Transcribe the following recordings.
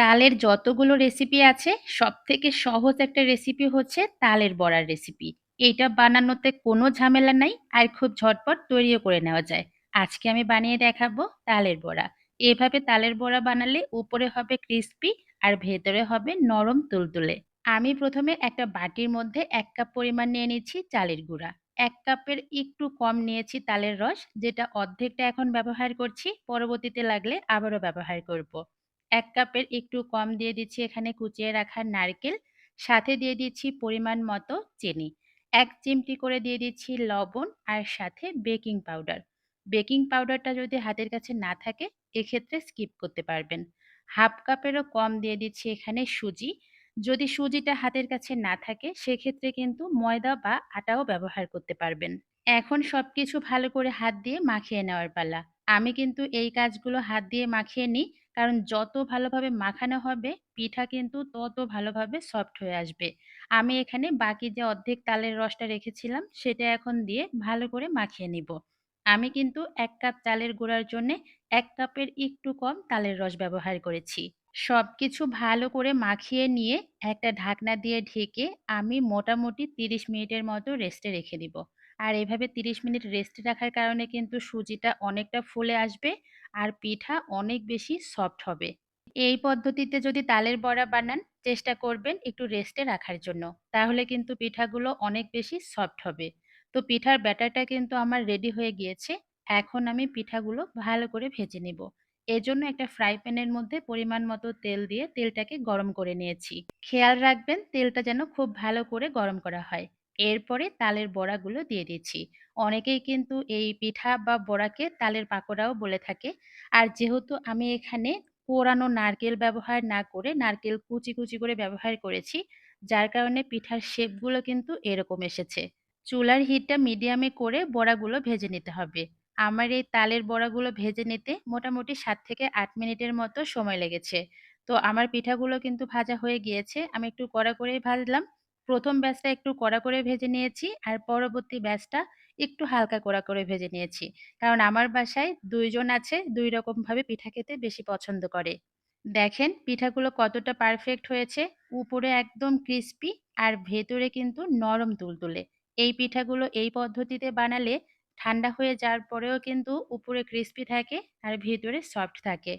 তালের যতগুলো রেসিপি আছে সব থেকে সহজ একটা রেসিপি হচ্ছে তালের বড়ার রেসিপি। এইটা বানানোতে কোনো ঝামেলা নাই আর খুব ঝটপট তৈরিও করে নেওয়া যায়। আজকে আমি বানিয়ে দেখাবো তালের বড়া। এভাবে তালের বড়া বানালে উপরে হবে ক্রিস্পি আর ভেতরে হবে নরম তুলতুলে। আমি প্রথমে একটা বাটির মধ্যে এক কাপ পরিমাণ নিয়ে নিচ্ছি চালের গুঁড়া। এক কাপের একটু কম নিয়েছি তালের রস যেটা অর্ধেকটা এখন ব্যবহার করছি, পরবর্তীতে লাগলে আবারও ব্যবহার করব। ১ কাপের একটু কম দিয়ে দিচ্ছি এখানে কুচিয়ে রাখা নারকেল, সাথে দিয়ে দিচ্ছি পরিমাণ মতো চিনি। এক চিমটি করে দিয়ে দিচ্ছি লবণ আর সাথে বেকিং পাউডার। বেকিং পাউডারটা যদি হাতের কাছে না থাকে এক্ষেত্রে স্কিপ করতে পারবেন। হাফ কাপেরও কম দিয়ে দিচ্ছি এখানে সুজি। যদি সুজিটা হাতের কাছে না থাকে সেক্ষেত্রে কিন্তু ময়দা বা আটাও ব্যবহার করতে পারবেন। এখন সবকিছু ভালো করে হাত দিয়ে মাখিয়ে নেওয়ার পালা। আমি কিন্তু এই কাজগুলো হাত দিয়ে মাখিয়ে নিই, কারণ যত ভালোভাবে মাখানো হবে, পিঠা কিন্তু তত ভালোভাবে সফট হয়ে আসবে। আমি এখানে বাকি যে অর্ধেক তালের রসটা রেখেছিলাম, সেটা এখন দিয়ে ভালো করে মাখিয়ে নিব। আমি কিন্তু এক কাপ চালের গুঁড়ার জন্যে এক কাপের একটু কম তালের রস ব্যবহার করেছি। সব কিছু ভালো করে মাখিয়ে নিয়ে একটা ঢাকনা দিয়ে ঢেকে আমি মোটামুটি ৩০ মিনিটের মতো রেস্টে রেখে দিব। আর এভাবে ৩০ মিনিট রেস্টে রাখার কারণে কিন্তু সুজিটা অনেকটা ফুলে আসবে আর পিঠা অনেক বেশি সফট হবে। এই পদ্ধতিতে যদি তালের বড়া বানান, চেষ্টা করবেন একটু রেস্টে রাখার জন্য। তাহলে কিন্তু পিঠাগুলো অনেক বেশি সফট হবে। তো পিঠার ব্যাটারটা কিন্তু আমার রেডি হয়ে গিয়েছে। এখন আমি পিঠাগুলো ভালো করে ভেজে নেব। এজন্য একটা ফ্রাই প্যানের মধ্যে পরিমাণ মতো তেল দিয়ে তেলটাকে গরম করে নিয়েছি। খেয়াল রাখবেন তেলটা যেন খুব ভালো করে গরম করা হয়। এরপরে তালের বড়াগুলো দিয়ে দিচ্ছি। অনেকেই কিন্তু এই পিঠা বা বড়াকে তালের পাকোড়াও বলে থাকে। আর যেহেতু আমি এখানে কোরানো নারকেল ব্যবহার না করে নারকেল কুচি, কুচি করে ব্যবহার করেছি, যার কারণে পিঠার শেপগুলো কিন্তু এরকম এসেছে। চুলার হিটটা মিডিয়ামে করে বড়াগুলো ভেজে নিতে হবে। আমার এই তালের বড়াগুলো ভেজে নিতে মোটামুটি সাত থেকে আট মিনিটের মতো সময় লেগেছে। তো আমার পিঠাগুলো কিন্তু ভাজা হয়ে গিয়েছে। আমি একটু কড়া করেই ভাজলাম। ১ম ব্যাচটা একটু কড়া করে ভেজে নিয়েছি, আর পরবর্তী ব্যাচটা একটু হালকা কড়া করে ভেজে নিয়েছি। কারণ আমার বাসায় ২ জন আছে ২ রকমভাবে পিঠা খেতে বেশি পছন্দ করে। দেখেন পিঠাগুলো কতটা পারফেক্ট হয়েছে। উপরে একদম ক্রিস্পি আর ভেতরে কিন্তু নরম তুলতুলে। এই পিঠাগুলো এই পদ্ধতিতে বানালে ঠান্ডা হয়ে যাওয়ার পরেও কিন্তু উপরে ক্রিস্পি থাকে আর ভেতরে সফট থাকে।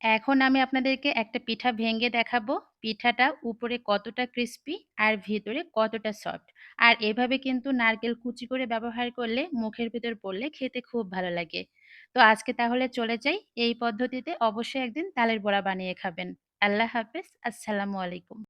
এখন আমি আপনাদেরকে একটা পিঠা ভেঙে দেখাবো। পিঠাটা উপরে কতটা ক্রিস্পি আর ভিতরে কতটা সফট। আর এভাবে কিন্তু নারকেল কুচি করে ব্যবহার করলে, মুখের ভিতর পড়লে খেতে খুব ভালো লাগে। তো আজকে তাহলে চলে যাই। এই পদ্ধতিতে অবশ্যই একদিন তালের বড়া বানিয়ে খাবেন। আল্লাহ হাফেজ। আসসালামু আলাইকুম।